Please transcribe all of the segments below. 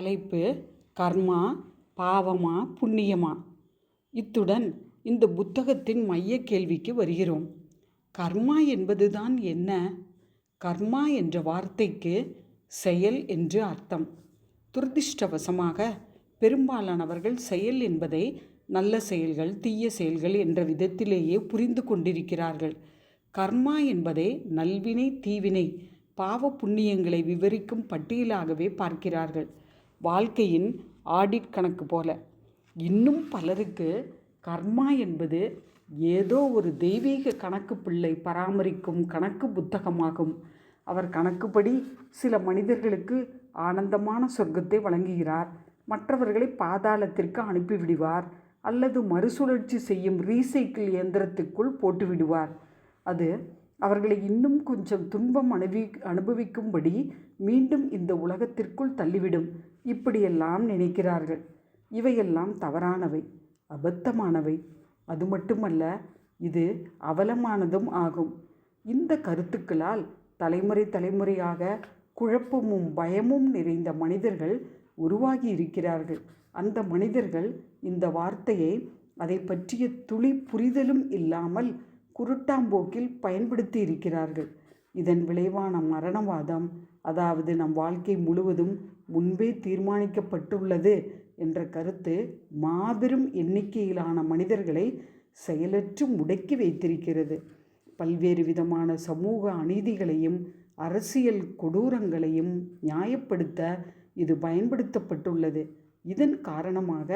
தலைப்பு கர்மா பாவமா புண்ணியமா? இத்துடன் இந்த புத்தகத்தின் மைய கேள்விக்கு வருகிறோம். கர்மா என்பதுதான் என்ன? கர்மா என்ற வார்த்தைக்கு செயல் என்று அர்த்தம். துரதிர்ஷ்டவசமாக பெரும்பாலானவர்கள் செயல் என்பதை நல்ல செயல்கள் தீய செயல்கள் என்ற விதத்திலேயே புரிந்து கொண்டிருக்கிறார்கள். கர்மா என்பதை நல்வினை தீவினை பாவ புண்ணியங்களை விவரிக்கும் பட்டியலாகவே பார்க்கிறார்கள். வாழ்க்கையின் ஆடிட் கணக்கு போல. இன்னும் பலருக்கு கர்மா என்பது ஏதோ ஒரு தெய்வீக கணக்கு பிள்ளை பராமரிக்கும் கணக்கு புத்தகமாகும். அவர் கணக்குப்படி சில மனிதர்களுக்கு ஆனந்தமான சொர்க்கத்தை வழங்குகிறார். மற்றவர்களை பாதாளத்திற்கு அனுப்பிவிடுவார் அல்லது மறுசுழற்சி செய்யும் ரீசைக்கிள் இயந்திரத்துக்குள் போட்டுவிடுவார். அது அவர்களை இன்னும் கொஞ்சம் துன்பம் அனுபவி அனுபவிக்கும்படி மீண்டும் இந்த உலகத்திற்குள் தள்ளிவிடும். இப்படியெல்லாம் நினைக்கிறார்கள். இவையெல்லாம் தவறானவை அபத்தமானவை. அது மட்டுமல்ல இது அவலமானதும் ஆகும். இந்த கருத்துக்களால் தலைமுறை தலைமுறையாக குழப்பமும் பயமும் நிறைந்த மனிதர்கள் உருவாகி இருக்கிறார்கள். அந்த மனிதர்கள் இந்த வார்த்தையை அதை பற்றிய துளி புரிதலும் இல்லாமல் குருட்டாம்போக்கில் பயன்படுத்தி இருக்கிறார்கள். இதன் விளைவான மரணவாதம் அதாவது நம் வாழ்க்கை முழுவதும் முன்பே தீர்மானிக்கப்பட்டுள்ளது என்ற கருத்து மாபெரும் எண்ணிக்கையிலான மனிதர்களை செயலற்று முடக்கி வைத்திருக்கிறது. பல்வேறு விதமான சமூக அநீதிகளையும் அரசியல் கொடூரங்களையும் நியாயப்படுத்த இது பயன்படுத்தப்பட்டுள்ளது. இதன் காரணமாக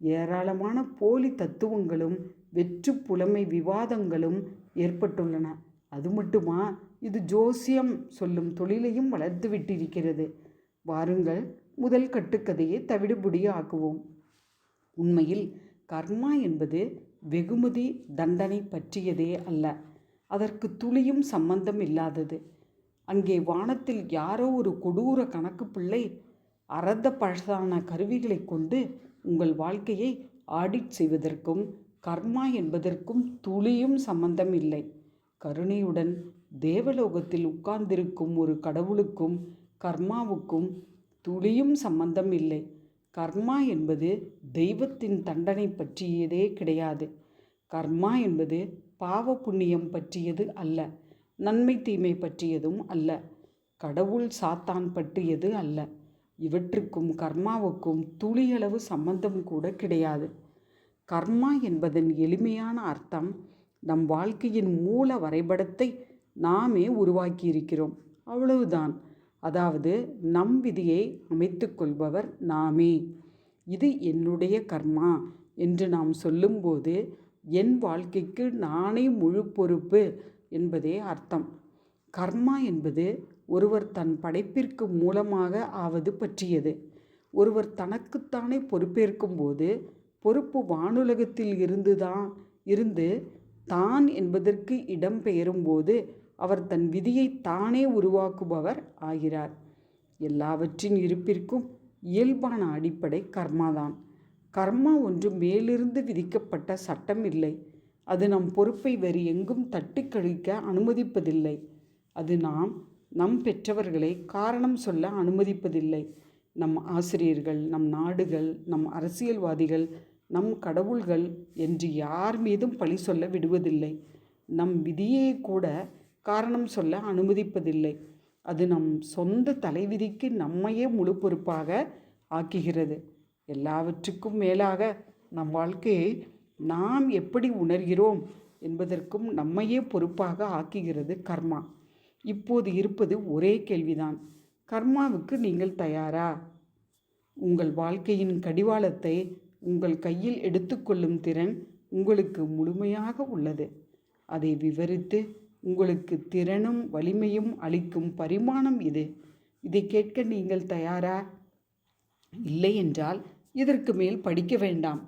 ஏராளமான போலி தத்துவங்களும் வெற்று புலமை விவாதங்களும் ஏற்பட்டுள்ளன. அது மட்டுமா? இது ஜோசியம் சொல்லும் தொழிலையும் வளர்த்து விட்டிருக்கிறது. வாருங்கள் முதல் கட்டுக்கதையை தவிடுபுடி ஆக்குவோம் உண்மையில் கர்மா என்பது வெகுமதி தண்டனை பற்றியதே அல்ல. அதற்கு துளியும் சம்பந்தம் இல்லாதது. அங்கே வானத்தில் யாரோ ஒரு கொடூர கணக்கு பிள்ளை அரத பழசான கருவிகளை கொண்டு உங்கள் வாழ்க்கையை ஆடிட் செய்வதற்கும் கர்மா என்பதற்கும் துளியும் சம்பந்தம் இல்லை. கருணையுடன் தேவலோகத்தில் உட்கார்ந்திருக்கும் ஒரு கடவுளுக்கும் கர்மாவுக்கும் துளியும் சம்பந்தம் இல்லை. கர்மா என்பது தெய்வத்தின் தண்டனை பற்றியதே கிடையாது. கர்மா என்பது பாவ புண்ணியம் பற்றியது அல்ல நன்மை தீமை பற்றியதும் அல்ல கடவுள் சாத்தான் பற்றியது அல்ல. இவற்றுக்கும் கர்மாவுக்கும் துளியளவு சம்பந்தம் கூட கிடையாது. கர்மா என்பதன் எளிமையான அர்த்தம் நம் வாழ்க்கையின் மூல வரைபடத்தை நாமே உருவாக்கி இருக்கிறோம் அவ்வளவுதான். அதாவது நம் விதியை அமைத்து கொள்பவர் நாமே. இது என்னுடைய கர்மா என்று நாம் சொல்லும்போது என் வாழ்க்கைக்கு நானே முழு பொறுப்பு என்பதே அர்த்தம். கர்மா என்பது ஒருவர் தன் படைப்பிற்கு மூலமாக ஆவது பற்றியது. ஒருவர் தனக்குத்தானே பொறுப்பேற்கும் போது பொறுப்பு வானுலகத்தில் இருந்துதான் இருந்து தான் என்பதற்கு இடம் பெயரும்போது அவர் தன் விதியை தானே உருவாக்குபவர் ஆகிறார். எல்லாவற்றின் இருப்பிற்கும் இயல்பான அடிப்படை கர்மாதான். கர்மா ஒன்று மேலிருந்து விதிக்கப்பட்ட சட்டம் இல்லை. அது நம் பொறுப்பை வேறு எங்கும் தட்டி கழிக்க அனுமதிப்பதில்லை. அது நாம் நம் பெற்றவர்களை காரணம் சொல்ல அனுமதிப்பதில்லை. நம் ஆசிரியர்கள் நம் நாடுகள் நம் அரசியல்வாதிகள் நம் கடவுள்கள் என்று யார் மீதும் பழி சொல்ல விடுவதில்லை. நம் விதியை கூட காரணம் சொல்ல அனுமதிப்பதில்லை. அது நம் சொந்த தலைவிதிக்கு நம்மையே முழு பொறுப்பாக ஆக்குகிறது. எல்லாவற்றுக்கும் மேலாக நம் வாழ்க்கையை நாம் எப்படி உணர்கிறோம் என்பதற்கும் நம்மையே பொறுப்பாக ஆக்குகிறது கர்மா. இப்போது இருப்பது ஒரே கேள்விதான். கர்மாவுக்கு நீங்கள் தயாரா? உங்கள் வாழ்க்கையின் கடிவாளத்தை உங்கள் கையில் எடுத்துக்கொள்ளும் திறன் உங்களுக்கு முழுமையாக உள்ளது. அதை விவரித்து உங்களுக்கு திறனும் வலிமையும் அளிக்கும் பரிமாணம் இது. இதை கேட்க நீங்கள் தயாரா? இல்லை என்றால் இதற்கு மேல் படிக்க வேண்டாம்.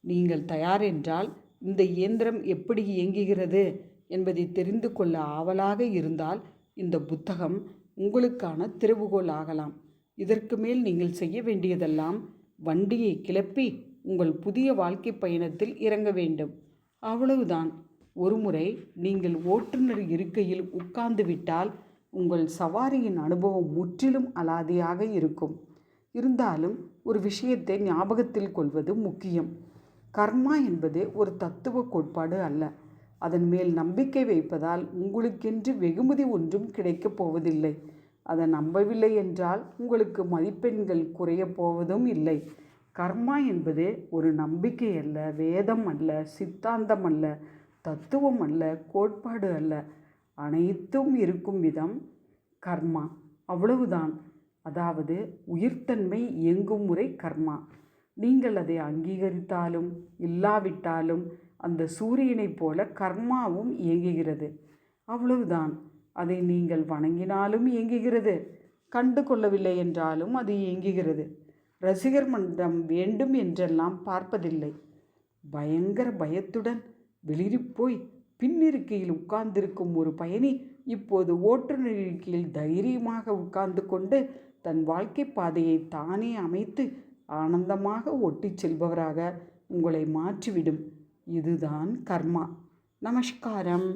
நீங்கள் தயார் என்றால் இந்த இயந்திரம் எப்படி இயங்குகிறது என்பதை தெரிந்து கொள்ள ஆவலாக இருந்தால் இந்த புத்தகம் உங்களுக்கான திறவுகோல் ஆகலாம். இதற்கு மேல் நீங்கள் செய்ய வேண்டியதெல்லாம் வண்டியை கிளப்பி உங்கள் புதிய வாழ்க்கை பயணத்தில் இறங்க வேண்டும். அவ்வளவுதான். ஒருமுறை நீங்கள் ஓட்டுநர் இருக்கையில் உட்கார்ந்துவிட்டால் உங்கள் சவாரியின் அனுபவம் முற்றிலும் அலாதியாக இருக்கும். இருந்தாலும் ஒரு விஷயத்தை ஞாபகத்தில் கொள்வது முக்கியம். கர்மா என்பது ஒரு தத்துவ கோட்பாடு அல்ல. அதன் மேல் நம்பிக்கை வைப்பதால் உங்களுக்கென்று வெகுமதி ஒன்றும் கிடைக்கப் போவதில்லை. அதை நம்பவில்லை என்றால் உங்களுக்கு மதிப்பெண்கள் குறையப் போவதும் இல்லை. கர்மா என்பது ஒரு நம்பிக்கை அல்ல வேதம் அல்ல சித்தாந்தம் அல்ல. தத்துவம் அல்ல கோட்பாடு அல்ல. அனைத்தும் இருக்கும் விதம் கர்மா. அவ்வளவுதான். அதாவது உயிர்த்தன்மை இயங்கும் முறை கர்மா. நீங்கள் அதை அங்கீகரித்தாலும் இல்லாவிட்டாலும் அந்த சூரியனைப் போல கர்மாவும் இயங்குகிறது. அவ்வளவுதான். அதை நீங்கள் வணங்கினாலும் இயங்குகிறது. கண்டு கொள்ளவில்லை என்றாலும் அது இயங்குகிறது. ரசிகர் மன்றம் வேண்டும் என்றெல்லாம் பார்ப்பதில்லை. பயங்கர பயத்துடன் வெளியிறிப்போய் பின்னிருக்கையில் உட்கார்ந்திருக்கும் ஒரு பயணி இப்போது ஓட்டுநர் இருக்கையில் தைரியமாக உட்கார்ந்து கொண்டு தன் வாழ்க்கை பாதையை தானே அமைத்து ஆனந்தமாக ஒட்டிச் செல்பவராக உங்களை மாற்றிவிடும். இதுதான் கர்மா. நமஸ்காரம்.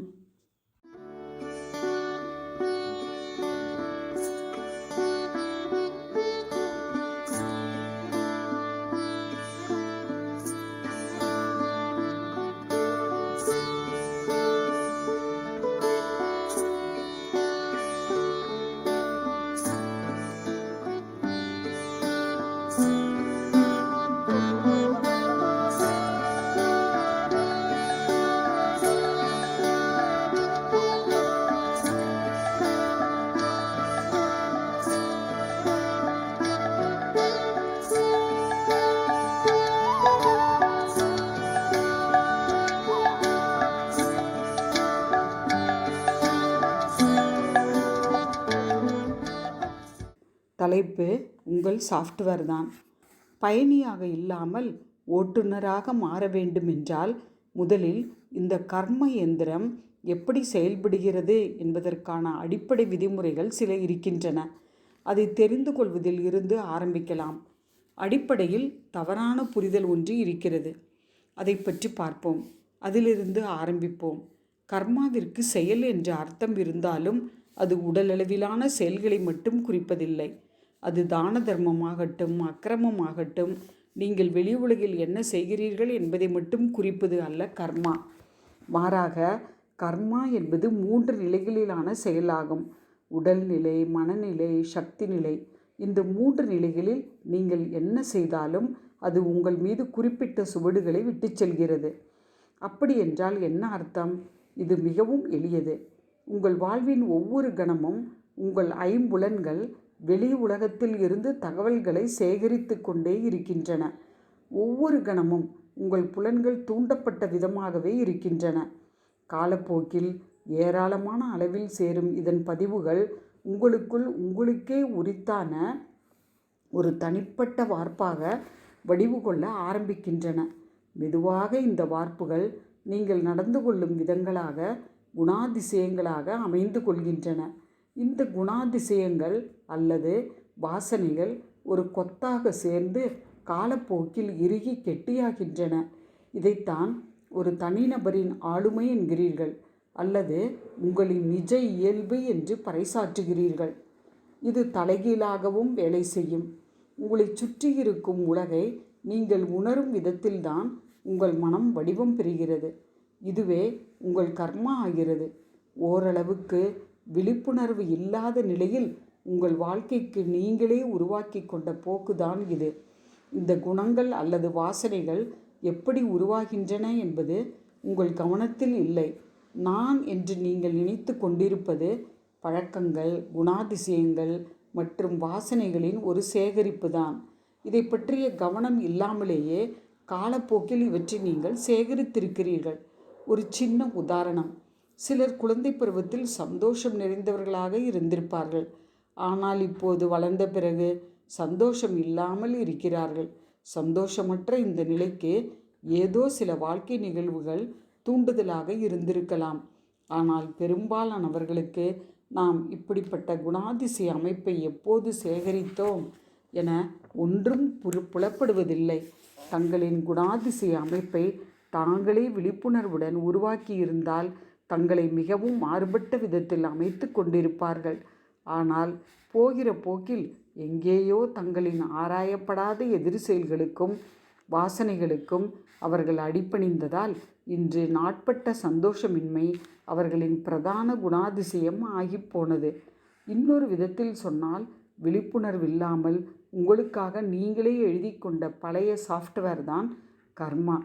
உங்கள் சாஃப்ட்வேர் தான். பயணியாக இல்லாமல் ஓட்டுநராக மாற வேண்டுமென்றால் முதலில் இந்த கர்ம எந்திரம் எப்படி செயல்படுகிறது என்பதற்கான அடிப்படை விதிமுறைகள் சில இருக்கின்றன. அதை தெரிந்து கொள்வதில் இருந்து ஆரம்பிக்கலாம். அடிப்படையில் தவறான புரிதல் ஒன்று இருக்கிறது. அதை பற்றி பார்ப்போம். அதிலிருந்து ஆரம்பிப்போம். கர்மாவிற்கு செயல் என்ற அர்த்தம் இருந்தாலும் அது உடலளவிலான செயல்களை மட்டும் குறிப்பதில்லை. அது தான தர்மமாகட்டும் அக்கிரமமாகட்டும் நீங்கள் வெளி உலகில் என்ன செய்கிறீர்கள் என்பதை மட்டும் குறிப்பது அல்ல கர்மா. மாறாக கர்மா என்பது மூன்று நிலைகளிலான செயலாகும். உடல்நிலை மனநிலை சக்தி நிலை. இந்த மூன்று நிலைகளில் நீங்கள் என்ன செய்தாலும் அது உங்கள் மீது குறிப்பிட்ட சுவடுகளை விட்டுச் செல்கிறது. அப்படி என்றால் என்ன அர்த்தம்? இது மிகவும் எளியது. உங்கள் வாழ்வின் ஒவ்வொரு கணமும் உங்கள் ஐம்புலன்கள் வெளி உலகத்தில் இருந்து தகவல்களை சேகரித்து கொண்டே இருக்கின்றன. ஒவ்வொரு கணமும் உங்கள் புலன்கள் தூண்டப்பட்ட விதமாகவே இருக்கின்றன. காலப்போக்கில் ஏராளமான அளவில் சேரும் இதன் பதிவுகள் உங்களுக்குள் உங்களுக்கே உரித்தான ஒரு தனிப்பட்ட வார்ப்பாக வடிவு கொள்ள ஆரம்பிக்கின்றன. மெதுவாக இந்த வார்ப்புகள் நீங்கள் நடந்து கொள்ளும் விதங்களாக குணாதிசயங்களாக அமைந்து கொள்கின்றன. இந்த குணாதிசயங்கள் அல்லது வாசனைகள் ஒரு கொத்தாக சேர்ந்து காலப்போக்கில் இறுகி கெட்டியாகின்றன. இதைத்தான் ஒரு தனிநபரின் ஆளுமை என்கிறீர்கள் அல்லது உங்களின் நிஜ இயல்பு என்று பறைசாற்றுகிறீர்கள். இது தலைகீழாகவும் வேலை செய்யும். உங்களை சுற்றி இருக்கும் உலகை நீங்கள் உணரும் விதத்தில்தான் உங்கள் மனம் வடிவம் பெறுகிறது. இதுவே உங்கள் கர்மா ஆகிறது. ஓரளவுக்கு விழிப்புணர்வு இல்லாத நிலையில் உங்கள் வாழ்க்கைக்கு நீங்களே உருவாக்கி கொண்ட போக்குதான் இது. இந்த குணங்கள் அல்லது வாசனைகள் எப்படி உருவாகின்றன என்பது உங்கள் கவனத்தில் இல்லை. நான் என்று நீங்கள் நினைத்து கொண்டிருப்பது பழக்கங்கள் குணாதிசயங்கள் மற்றும் வாசனைகளின் ஒரு சேகரிப்பு தான் இதை பற்றிய கவனம் இல்லாமலேயே காலப்போக்கில் இவற்றை நீங்கள் சேகரித்திருக்கிறீர்கள். ஒரு சின்ன உதாரணம். சிலர் குழந்தை பருவத்தில் சந்தோஷம் நிறைந்தவர்களாக இருந்திருப்பார்கள். ஆனால் இப்போது வளர்ந்த பிறகு சந்தோஷம் இல்லாமல் இருக்கிறார்கள். சந்தோஷமற்ற இந்த நிலைக்கு ஏதோ சில வாழ்க்கை நிகழ்வுகள் தூண்டுதலாக இருந்திருக்கலாம். ஆனால் பெரும்பாலானவர்களுக்கு நாம் இப்படிப்பட்ட குணாதிசய அமைப்பை எப்போது சேகரித்தோம் என ஒன்றும் புரு புலப்படுவதில்லை தங்களின் குணாதிசய அமைப்பை தாங்களே விழிப்புணர்வுடன் உருவாக்கியிருந்தால் தங்களை மிகவும் மாறுபட்ட விதத்தில் அமைத்து கொண்டிருப்பார்கள். ஆனால் போகிற போக்கில் எங்கேயோ தங்களின் ஆராயப்படாத எதிர் செயல்களுக்கும் வாசனைகளுக்கும் அவர்கள் அடிபணிந்ததால் இன்று நாட்பட்ட சந்தோஷமின்மை அவர்களின் பிரதான குணாதிசயம் ஆகிப்போனது இன்னொரு விதத்தில் சொன்னால் விழிப்புணர்வில்லாமல் உங்களுக்காக நீங்களே எழுதி கொண்ட பழைய சாஃப்ட்வேர் தான் கர்மா.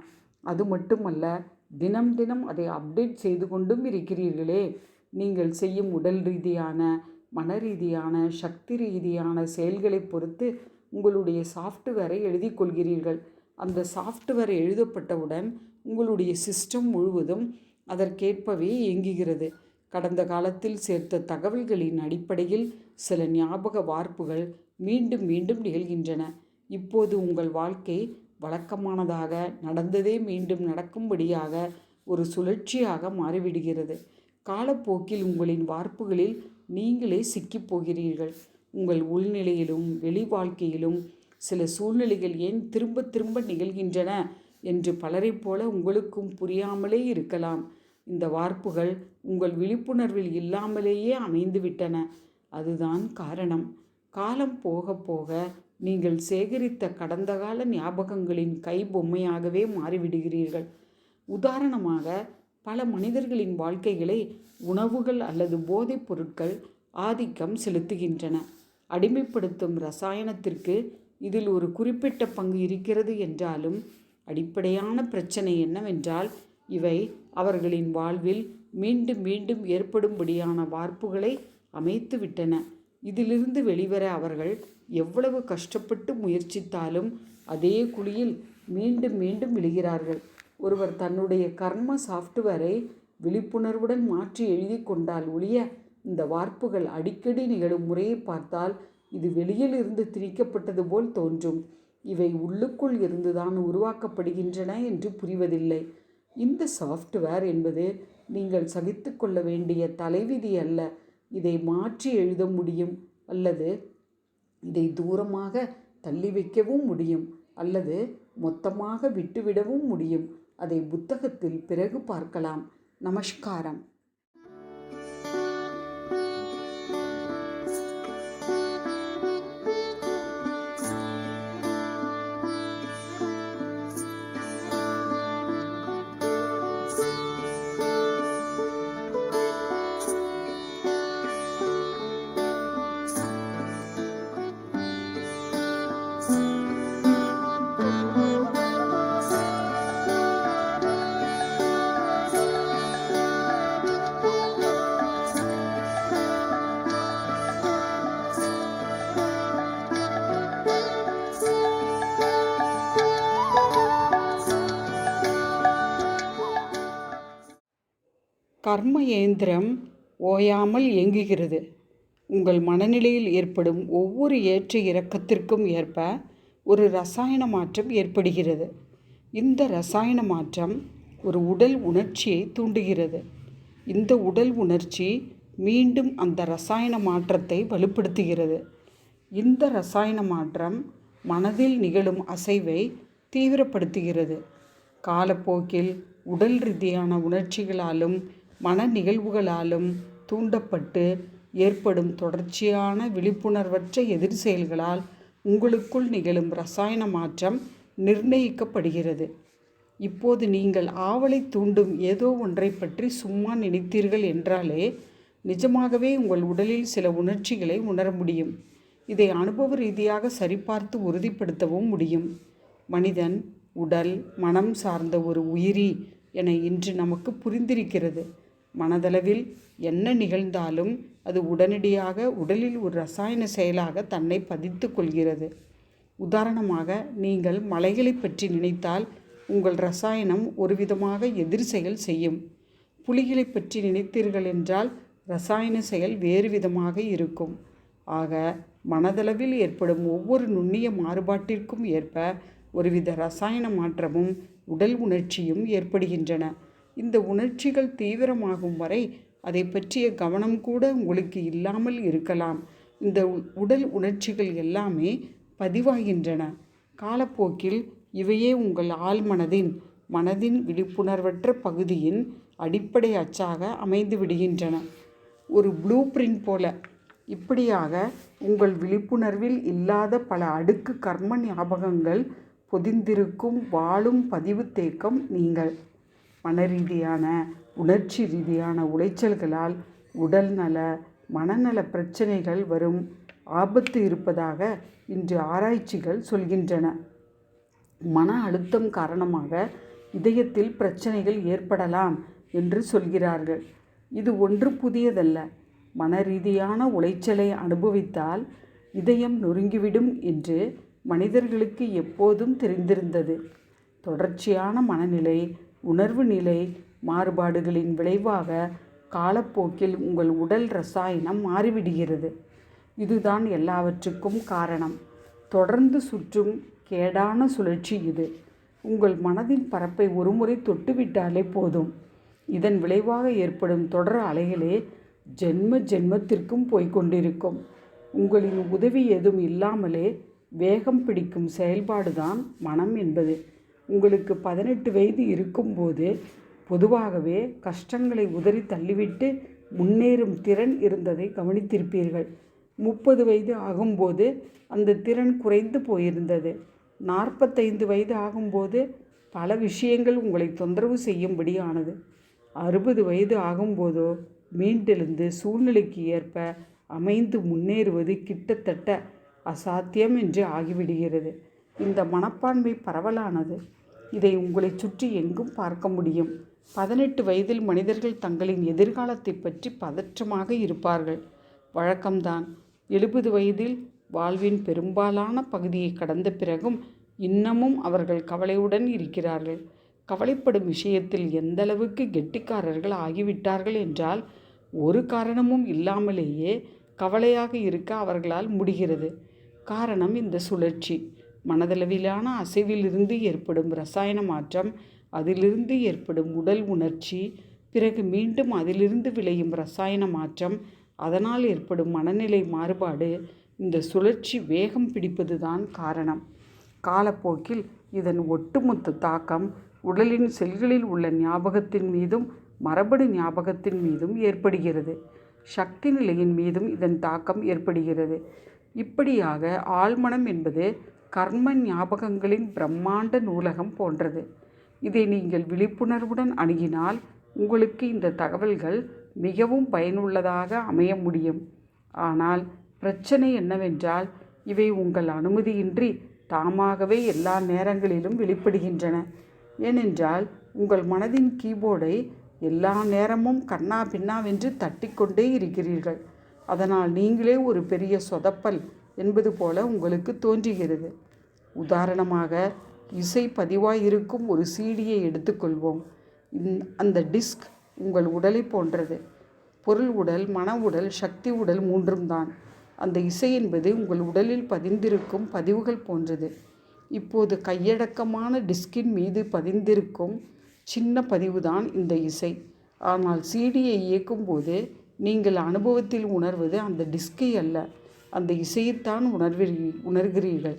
அது மட்டுமல்ல தினம் தினம் அதை அப்டேட் செய்து கொண்டும் இருக்கிறீர்களே. நீங்கள் செய்யும் உடல் ரீதியான மன ரீதியான சக்தி ரீதியான செயல்களை பொறுத்து உங்களுடைய சாஃப்ட்வேரை எழுதி கொள்கிறீர்கள். அந்த சாஃப்ட்வேர் எழுதப்பட்டவுடன் உங்களுடைய சிஸ்டம் முழுவதும் அதற்கேற்பவே இயங்குகிறது. கடந்த காலத்தில் சேர்த்த தகவல்களின் அடிப்படையில் சில ஞாபக வார்ப்புகள் மீண்டும் மீண்டும் நிகழ்கின்றன. இப்போது உங்கள் வாழ்க்கை வழக்கமானதாக நடந்ததே மீண்டும் நடக்கும்படியாக ஒரு சுழற்சியாக மாறிவிடுகிறது. காலப்போக்கில் உங்களின் வார்ப்புகளில் நீங்களே சிக்கிப் போகிறீர்கள். உங்கள் உள்நிலையிலும் வெளி வாழ்க்கையிலும் சில சூழ்நிலைகள் ஏன் திரும்ப திரும்ப நிகழ்கின்றன என்று பலரைப் போல உங்களுக்கும் புரியாமலே இருக்கலாம். இந்த வார்ப்புகள் உங்கள் விழிப்புணர்வில் இல்லாமலேயே அமைந்துவிட்டன. அதுதான் காரணம். காலம் போக போக நீங்கள் சேகரித்த கடந்த கால ஞாபகங்களின் கை பொம்மையாகவே மாறிவிடுகிறீர்கள். உதாரணமாக பல மனிதர்களின் வாழ்க்கைகளை உணவுகள் அல்லது போதைப் பொருட்கள் ஆதிக்கம் செலுத்துகின்றன. அடிமைப்படுத்தும் ரசாயனத்திற்கு இதில் ஒரு குறிப்பிட்ட பங்கு இருக்கிறது என்றாலும் அடிப்படையான பிரச்சனை என்னவென்றால் இவை அவர்களின் வாழ்வில் மீண்டும் மீண்டும் ஏற்படும்படியான வார்ப்புகளை அமைத்துவிட்டன. இதிலிருந்து வெளிவர அவர்கள் எவ்வளவு கஷ்டப்பட்டு முயற்சித்தாலும் அதே குழியில் மீண்டும் மீண்டும் விழுகிறார்கள். ஒருவர் தன்னுடைய கர்ம சாஃப்ட்வேரை விழிப்புணர்வுடன் மாற்றி எழுதி கொண்டால் ஒழிய இந்த வார்ப்புகள் அடிக்கடி நிகழும் முறையை பார்த்தால் இது வெளியில் இருந்து திணிக்கப்பட்டது போல் தோன்றும். இவை உள்ளுக்குள் இருந்துதான் உருவாக்கப்படுகின்றன என்று புரிவதில்லை. இந்த சாஃப்ட்வேர் என்பது நீங்கள் சகித்து கொள்ள வேண்டிய தலைவிதி அல்ல. இதை மாற்றி எழுத முடியும் அல்லது இதை தூரமாக தள்ளி வைக்கவும் முடியும் அல்லது மொத்தமாக விட்டுவிடவும் முடியும். அதை புத்தகத்தில் பிறகு பார்க்கலாம். நமஸ்காரம். கர்ம இயந்திரம் ஓயாமல் இயங்குகிறது. உங்கள் மனநிலையில் ஏற்படும் ஒவ்வொரு ஏற்ற இறக்கத்திற்கும் ஏற்ப ஒரு ரசாயன மாற்றம் ஏற்படுகிறது. இந்த ரசாயன மாற்றம் ஒரு உடல் உணர்ச்சியை தூண்டுகிறது. இந்த உடல் உணர்ச்சி மீண்டும் அந்த ரசாயன மாற்றத்தை வலுப்படுத்துகிறது. இந்த ரசாயன மாற்றம் மனதில் நிகழும் அசைவை தீவிரப்படுத்துகிறது. காலப்போக்கில் உடல் ரீதியான உணர்ச்சிகளாலும் மன நிகழ்வுகளாலும் தூண்டப்பட்டு ஏற்படும் தொடர்ச்சியான விழிப்புணர்வற்ற எதிர் செயல்களால் உங்களுக்குள் நிகழும் ரசாயன மாற்றம் நிர்ணயிக்கப்படுகிறது. இப்போது நீங்கள் ஆவலை தூண்டும் ஏதோ ஒன்றை பற்றி சும்மா நினைத்தீர்கள் என்றாலே நிஜமாகவே உங்கள் உடலில் சில உணர்ச்சிகளை உணர முடியும். இதை அனுபவ ரீதியாக சரிபார்த்து உறுதிப்படுத்தவும் முடியும். மனிதன் உடல் மனம் சார்ந்த ஒரு உயிரி என இன்று நமக்கு புரிந்திருக்கிறது. மனதளவில் என்ன நிகழ்ந்தாலும் அது உடனடியாக உடலில் ஒரு ரசாயன செயலாக தன்னை பதித்து கொள்கிறது. உதாரணமாக நீங்கள் மலைகளை பற்றி நினைத்தால் உங்கள் ரசாயனம் ஒரு விதமாக எதிர் செயல் செய்யும். புலிகளை பற்றி நினைத்தீர்கள் என்றால் ரசாயன செயல் வேறு விதமாக இருக்கும். ஆக மனதளவில் ஏற்படும் ஒவ்வொரு நுண்ணிய மாறுபாட்டிற்கும் ஏற்ப ஒருவித ரசாயன மாற்றமும் உடல் உணர்ச்சியும் ஏற்படுகின்றன. இந்த உணர்ச்சிகள் தீவிரமாகும் வரை அதை பற்றிய கவனம் கூட உங்களுக்கு இல்லாமல் இருக்கலாம். இந்த உடல் உணர்ச்சிகள் எல்லாமே பதிவாகின்றன. காலப்போக்கில் இவையே உங்கள் ஆழ்மனதின் மனதின் விழிப்புணர்வற்ற பகுதியின் அடிப்படை அச்சாக அமைந்து விடுகின்றன. ஒரு ப்ளூ பிரிண்ட் போல. இப்படியாக உங்கள் விழிப்புணர்வில் இல்லாத பல அடுக்கு கர்ம ஞாபகங்கள் பொதிந்திருக்கும் வாழும் பதிவு தேக்கம் நீங்கள். மன ரீதியான உணர்ச்சி ரீதியான உளைச்சல்களால் உடல்நல மனநல பிரச்சனைகள் வரும் ஆபத்து இருப்பதாக இன்று ஆராய்ச்சிகள் சொல்கின்றன. மன அழுத்தம் காரணமாக இதயத்தில் பிரச்சனைகள் ஏற்படலாம் என்று சொல்கிறார்கள். இது ஒன்று புதியதல்ல. மன ரீதியான உளைச்சலை அனுபவித்தால் இதயம் நொறுங்கிவிடும் என்று மனிதர்களுக்கு எப்போதும் தெரிந்திருந்தது. தொடர்ச்சியான மனநிலை உணர்வு நிலை மாறுபாடுகளின் விளைவாக காலப்போக்கில் உங்கள் உடல் ரசாயனம் மாறிவிடுகிறது. இதுதான் எல்லாவற்றுக்கும் காரணம். தொடர்ந்து சுற்றும் கேடான சுழற்சி இது. உங்கள் மனதின் பரப்பை ஒருமுறை தொட்டுவிட்டாலே போதும். இதன் விளைவாக ஏற்படும் தொடர் அலைகளே ஜென்ம ஜென்மத்திற்கும் போய்க்கொண்டிருக்கும் உங்களின் உதவி எதுவும் இல்லாமலே வேகம் பிடிக்கும் செயல்பாடுதான் மனம் என்பது. உங்களுக்கு பதினெட்டு வயது இருக்கும்போது பொதுவாகவே கஷ்டங்களை உதறி தள்ளிவிட்டு முன்னேறும் திறன் இருந்ததை கவனித்திருப்பீர்கள். முப்பது வயது ஆகும்போது அந்த திறன் குறைந்து போயிருந்தது. நாற்பத்தைந்து வயது ஆகும்போது பல விஷயங்கள் உங்களை தொந்தரவு செய்யும்படியானது. அறுபது வயது ஆகும்போதோ மீண்டெழுந்து சூழ்நிலைக்கு ஏற்ப அமைந்து முன்னேறுவது கிட்டத்தட்ட அசாத்தியம் என்று ஆகிவிடுகிறது. இந்த மனப்பான்மை பரவலானது இதை உங்களை சுற்றி எங்கும் பார்க்க முடியும். பதினெட்டு வயதில் மனிதர்கள் தங்களின் எதிர்காலத்தை பற்றி பதற்றமாக இருப்பார்கள். வழக்கம்தான். எழுபது வயதில் வாழ்வின் பெரும்பாலான பகுதியை கடந்த பிறகும் இன்னமும் அவர்கள் கவலையுடன் இருக்கிறார்கள். கவலைப்படும் விஷயத்தில் எந்தளவுக்கு கெட்டிக்காரர்கள் ஆகிவிட்டார்கள் என்றால் ஒரு காரணமும் இல்லாமலேயே கவலையாக இருக்க அவர்களால் முடிகிறது. காரணம் இந்த சுழற்சி. மனதளவிலான அசைவிலிருந்து ஏற்படும் ரசாயன மாற்றம் அதிலிருந்து ஏற்படும் உடல் உணர்ச்சி பிறகு மீண்டும் அதிலிருந்து விளையும் ரசாயன மாற்றம் அதனால் ஏற்படும் மனநிலை மாறுபாடு இந்த சுழற்சி வேகம் பிடிப்பதுதான் காரணம். காலப்போக்கில் இதன் ஒட்டுமொத்த தாக்கம் உடலின் செல்களில் உள்ள ஞாபகத்தின் மீதும் மரபணு ஞாபகத்தின் மீதும் ஏற்படுகிறது. சக்தி நிலையின் மீதும் இதன் தாக்கம் ஏற்படுகிறது. இப்படியாக ஆழ்மனம் என்பது கர்ம ஞாபகங்களின் பிரம்மாண்ட நூலகம் போன்றது. இதை நீங்கள் விழிப்புணர்வுடன் அணுகினால் உங்களுக்கு இந்த தகவல்கள் மிகவும் பயனுள்ளதாக அமைய முடியும். ஆனால் பிரச்சனை என்னவென்றால் இவை உங்கள் அனுமதியின்றி தாமாகவே எல்லா நேரங்களிலும் வெளிப்படுகின்றன. ஏனென்றால் உங்கள் மனதின் கீபோர்டை எல்லா நேரமும் கண்ணா பின்னாவென்று தட்டிக்கொண்டே இருக்கிறீர்கள். அதனால் நீங்களே ஒரு பெரிய சொதப்பல் என்பது போல உங்களுக்கு தோன்றுகிறது. உதாரணமாக இசை பதிவாய் இருக்கும் ஒரு சீடியை எடுத்துக்கொள்வோம். அந்த டிஸ்க் உங்கள் உடலை போன்றது. பொருள் உடல் மன உடல் சக்தி உடல் மூன்றும் தான். அந்த இசை என்பது உங்கள் உடலில் பதிந்திருக்கும் பதிவுகள் போன்றது. இப்போது கையடக்கமான டிஸ்கின் மீது பதிந்திருக்கும் சின்ன பதிவு தான் இந்த இசை. ஆனால் சீடியை இயக்கும்போது நீங்கள் அனுபவத்தில் உணர்வது அந்த டிஸ்கை அல்ல. அந்த இசையைத்தான் உணர்வீ உணர்கிறீர்கள்.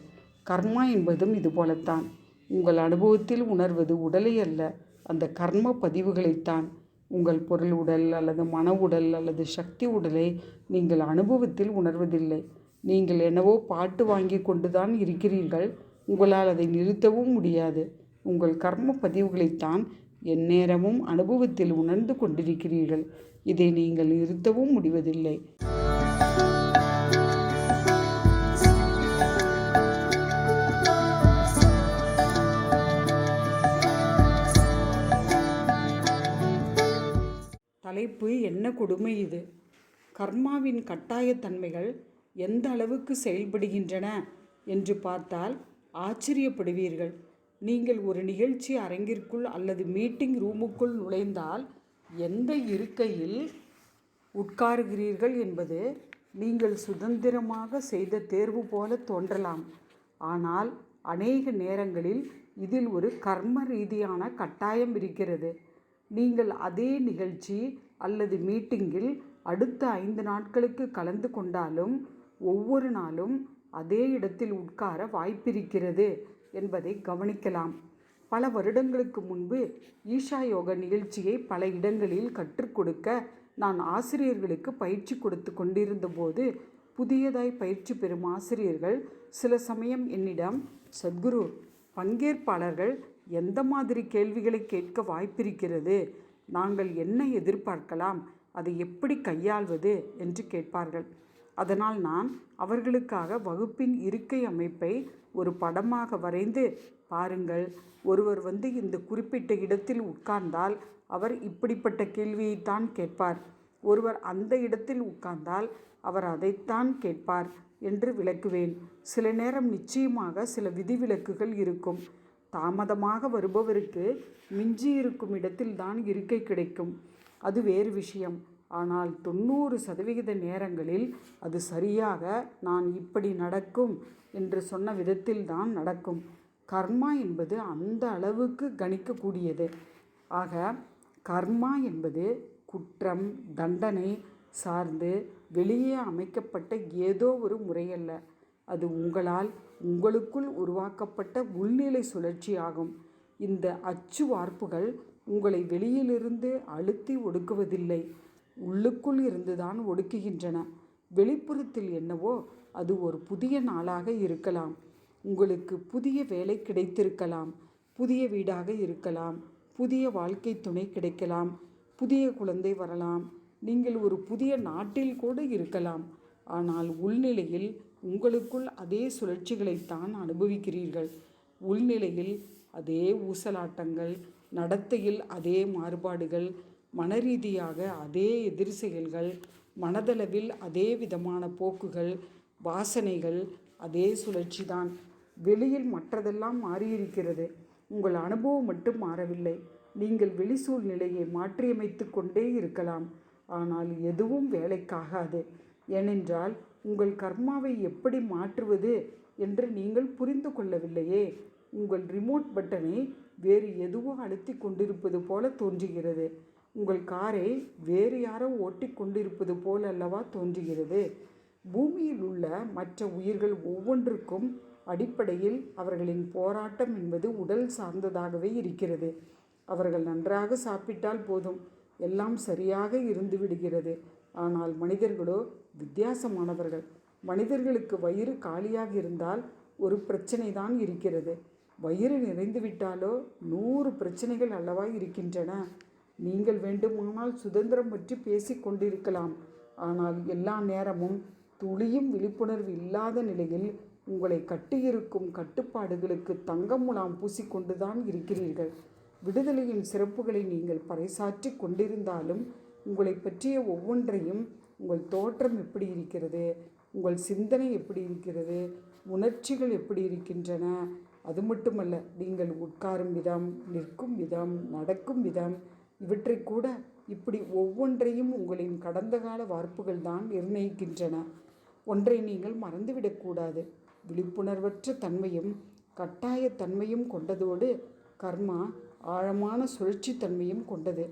கர்மா என்பதும் இது போலத்தான் உங்கள் அனுபவத்தில் உணர்வது உடலை அல்ல அந்த கர்ம பதிவுகளைத்தான் உங்கள் பொருள் உடல் அல்லது மன உடல் அல்லது சக்தி உடலை நீங்கள் அனுபவத்தில் உணர்வதில்லை. நீங்கள் என்னவோ பாட்டு வாங்கி கொண்டுதான் இருக்கிறீர்கள் உங்களால் அதை நிறுத்தவும் முடியாது. உங்கள் கர்ம பதிவுகளைத்தான் எந்நேரமும் அனுபவத்தில் உணர்ந்து கொண்டிருக்கிறீர்கள். இதை நீங்கள் நிறுத்தவும் முடிவதில்லை. தலைப்பு என்ன கொடுமை இது? கர்மாவின் கட்டாயத்தன்மைகள் எந்த அளவுக்கு செயல்படுகின்றன என்று பார்த்தால் ஆச்சரியப்படுவீர்கள். நீங்கள் ஒரு நிகழ்ச்சி அரங்கிற்குள் அல்லது மீட்டிங் ரூமுக்குள் நுழைந்தால் எந்த இருக்கையில் உட்காருகிறீர்கள் என்பது நீங்கள் சுதந்திரமாக செய்த தேர்வு போல தோன்றலாம். ஆனால் அநேக நேரங்களில் இதில் ஒரு கர்ம ரீதியான கட்டாயம் இருக்கிறது. நீங்கள் அதே நிகழ்ச்சி அல்லது மீட்டிங்கில் அடுத்த ஐந்து நாட்களுக்கு கலந்து கொண்டாலும் ஒவ்வொரு நாளும் அதே இடத்தில் உட்கார வாய்ப்பிருக்கிறது என்பதை கவனிக்கலாம். பல வருடங்களுக்கு முன்பு ஈஷா யோக நிகழ்ச்சியை பல இடங்களில் கற்றுக் கொடுக்க நான் ஆசிரியர்களுக்கு பயிற்சி கொடுத்து கொண்டிருந்தபோது புதியதாய் பயிற்சி பெறும் ஆசிரியர்கள் சில சமயம் என்னிடம் சத்குரு பங்கேற்பாளர்கள் எந்த மாதிரி கேள்விகளை கேட்க வாய்ப்பிருக்கிறது? நாங்கள் என்ன எதிர்பார்க்கலாம்? அதை எப்படி கையாள்வது? என்று கேட்பார்கள். அதனால் நான் அவர்களுக்காக வகுப்பின் இருக்கை அமைப்பை ஒரு படமாக வரைந்து பாருங்கள் ஒருவர் வந்து இந்த குறிப்பிட்ட இடத்தில் உட்கார்ந்தால் அவர் இப்படிப்பட்ட கேள்வியைத்தான் கேட்பார். ஒருவர் அந்த இடத்தில் உட்கார்ந்தால் அவர் அதைத்தான் கேட்பார் என்று விளக்குவேன். சில நேரம் நிச்சயமாக சில விதிவிலக்குகள் இருக்கும். தாமதமாக வருபவருக்கு மிஞ்சி இருக்கும் இடத்தில்தான் இருக்கை கிடைக்கும். அது வேறு விஷயம். ஆனால் தொண்ணூறு சதவிகித நேரங்களில் அது சரியாக நான் இப்படி நடக்கும் என்று சொன்ன விதத்தில்தான் நடக்கும். கர்மா என்பது அந்த அளவுக்கு கணிக்கக்கூடியது. ஆக கர்மா என்பது குற்றம் தண்டனை சார்ந்து வெளியே அமைக்கப்பட்ட ஏதோ ஒரு முறையல்ல. அது உங்களால் உங்களுக்குள் உருவாக்கப்பட்ட உள்நிலை சுழற்சியாகும். இந்த அச்சு வார்ப்புகள் உங்களை வெளியிலிருந்து அழுத்தி ஒடுக்குவதில்லை. உள்ளுக்குள் இருந்துதான் ஒடுக்குகின்றன. வெளிப்புறத்தில் என்னவோ அது ஒரு புதிய நாளாக இருக்கலாம். உங்களுக்கு புதிய வேலை கிடைத்திருக்கலாம். புதிய வீடாக இருக்கலாம். புதிய வாழ்க்கை துணை கிடைக்கலாம். புதிய குழந்தை வரலாம். நீங்கள் ஒரு புதிய நாட்டில் கூட இருக்கலாம். ஆனால் உள்நிலையில் உங்களுக்குள் அதே சுழற்சிகளைத்தான் அனுபவிக்கிறீர்கள். உள்நிலையில் அதே ஊசலாட்டங்கள் நடத்தையில் அதே மாறுபாடுகள் மனரீதியாக அதே எதிர் செயல்கள் மனதளவில் அதே விதமான போக்குகள் வாசனைகள் அதே சுழற்சி தான் வெளியில் மற்றதெல்லாம் மாறியிருக்கிறது. உங்கள் அனுபவம் மட்டும் மாறவில்லை. நீங்கள் வெளி சூழ்நிலையை மாற்றியமைத்து கொண்டே இருக்கலாம். ஆனால் எதுவும் வேலைக்காகாது. ஏனென்றால் உங்கள் கர்மாவை எப்படி மாற்றுவது என்று நீங்கள் புரிந்து கொள்ளவில்லையே. உங்கள் ரிமோட் பட்டனை வேறு எதுவோ அழுத்தி கொண்டிருப்பது போல தோன்றுகிறது. உங்கள் காரை வேறு யாரோ ஓட்டி கொண்டிருப்பது போல் அல்லவா தோன்றுகிறது. பூமியில் உள்ள மற்ற உயிர்கள் ஒவ்வொன்றுக்கும் அடிப்படையில் அவர்களின் போராட்டம் என்பது உடல் சார்ந்ததாகவே இருக்கிறது. அவர்கள் நன்றாக சாப்பிட்டால் போதும். எல்லாம் சரியாக இருந்து விடுகிறது. ஆனால் மனிதர்களோ வித்தியாசமானவர்கள். மனிதர்களுக்கு வயிறு காலியாக இருந்தால் ஒரு பிரச்சனை தான் இருக்கிறது. வயிறு நிறைந்து விட்டாலோ நூறு பிரச்சனைகள் அல்லவா இருக்கின்றன. நீங்கள் வேண்டுமானால் சுதந்திரம் பற்றி பேசி கொண்டிருக்கலாம். ஆனால் எல்லா நேரமும் துளியும் விழிப்புணர்வு இல்லாத நிலையில் உங்களை கட்டியிருக்கும் கட்டுப்பாடுகளுக்கு தங்கம் முலாம் பூசிக்கொண்டுதான் இருக்கிறீர்கள். விடுதலையின் சிறப்புகளை நீங்கள் பறைசாற்றி கொண்டிருந்தாலும் உங்களை பற்றிய ஒவ்வொன்றையும் உங்கள் தோற்றம் எப்படி இருக்கிறது? உங்கள் சிந்தனை எப்படி இருக்கிறது? உணர்ச்சிகள் எப்படி இருக்கின்றன? அது மட்டுமல்ல நீங்கள் உட்காரும் விதம் நிற்கும் விதம் நடக்கும் விதம் இவற்றை கூட இப்படி ஒவ்வொன்றையும் உங்களின் கடந்த கால வார்ப்புகள் தான் நிர்ணயிக்கின்றன. ஒன்றை நீங்கள் மறந்துவிடக்கூடாது விழிப்புணர்வற்ற தன்மையும் கட்டாயத்தன்மையும் கொண்டதோடு கர்மா ஆழமான சுழற்சி தன்மையும் கொண்டது.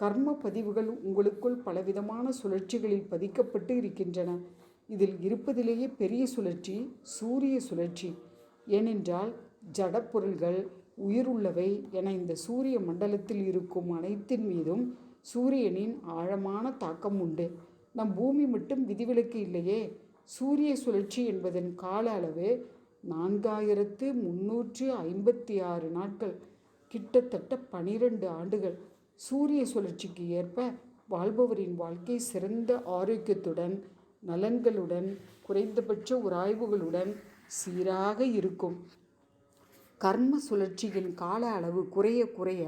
கர்ம பதிவுகள் உங்களுக்குள் பலவிதமான சுழற்சிகளில் பதிக்கப்பட்டு இருக்கின்றன. இதில் இருப்பதிலேயே பெரிய சுழற்சி சூரிய சுழற்சி. ஏனென்றால் ஜடப்பொருள்கள் உயிருள்ளவை என இந்த சூரிய மண்டலத்தில் இருக்கும் அனைத்தின் மீதும் சூரியனின் ஆழமான தாக்கம் உண்டு. நம் பூமி மட்டும் விதிவிலக்கு இல்லையே. சூரிய சுழற்சி என்பதன் கால அளவு நான்காயிரத்து முன்னூற்று ஐம்பத்தி ஆறு நாட்கள். கிட்டத்தட்ட பனிரெண்டு ஆண்டுகள். சூரிய சுழற்சிக்கு ஏற்ப வாழ்பவரின் வாழ்க்கை சிறந்த ஆரோக்கியத்துடன் நலன்களுடன் குறைந்தபட்ச உராய்வுகளுடன் சீராக இருக்கும். கர்ம சுழற்சியின் கால அளவு குறைய குறைய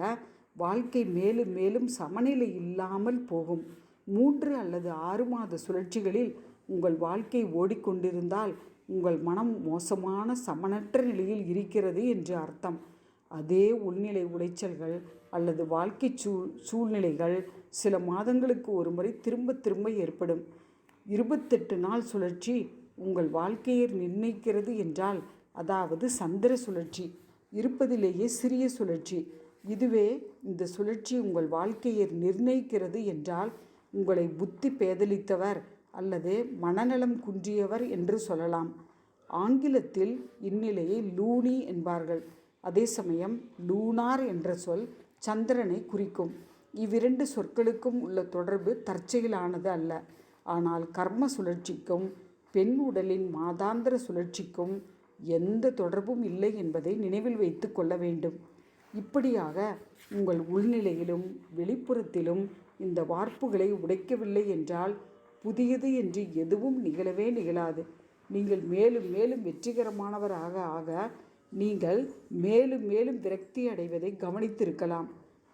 வாழ்க்கை மேலும் மேலும் சமநிலை இல்லாமல் போகும். மூன்று அல்லது ஆறு மாத சுழற்சிகளில் உங்கள் வாழ்க்கை ஓடிக்கொண்டிருந்தால் உங்கள் மனம் மோசமான சமனற்ற நிலையில் இருக்கிறது என்று அர்த்தம். அதே உள்நிலை உளைச்சல்கள் அல்லது வாழ்க்கை சூழ் சூழ்நிலைகள் சில மாதங்களுக்கு ஒரு முறை திரும்ப திரும்ப ஏற்படும். இருபத்தெட்டு நாள் சுழற்சி உங்கள் வாழ்க்கையை நிர்ணயிக்கிறது என்றால் அதாவது சந்திர சுழற்சி. இருப்பதிலேயே சிறிய சுழற்சி. இதுவே இந்த சுழற்சி உங்கள் வாழ்க்கையை நிர்ணயிக்கிறது என்றால் உங்களை புத்தி பேதலித்தவர் அல்லது மனநலம் குன்றியவர் என்று சொல்லலாம். ஆங்கிலத்தில் இந்நிலையை லூனி என்பார்கள். அதே சமயம் லூனார் என்ற சொல் சந்திரனை குறிக்கும். இவ்விரண்டு சொற்களுக்கும் உள்ள தொடர்பு தற்செயலானது அல்ல. ஆனால் கர்ம சுழற்சிக்கும் பெண் உடலின் மாதாந்திர சுழற்சிக்கும் எந்த தொடர்பும் இல்லை என்பதை நினைவில் வைத்து கொள்ள வேண்டும். இப்படியாக உங்கள் உள்நிலையிலும் வெளிப்புறத்திலும் இந்த வார்ப்புகளை உடைக்கவில்லை என்றால் புதியது என்று எதுவும் நிகழவே நிகழாது. நீங்கள் மேலும் மேலும் வெற்றிகரமானவராக ஆக நீங்கள் மேலும் மேலும் விரக்தி அடைவதை கவனித்திருக்கலாம்.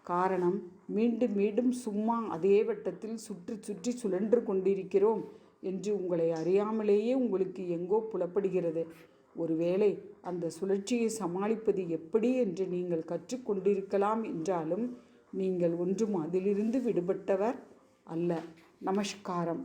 காரணம் மீண்டும் மீண்டும் சும்மா அதே வட்டத்தில் சுற்றி சுற்றி சுழன்று கொண்டிருக்கிறோம் என்று உங்களை அறியாமலேயே உங்களுக்கு எங்கோ புலப்படுகிறது. ஒருவேளை அந்த சுழற்சியை சமாளிப்பது எப்படி என்று நீங்கள் கற்றுக்கொண்டிருக்கலாம் என்றாலும் நீங்கள் ஒன்றும் அதிலிருந்து விடுபட்டவர் அல்ல. நமஸ்காரம்.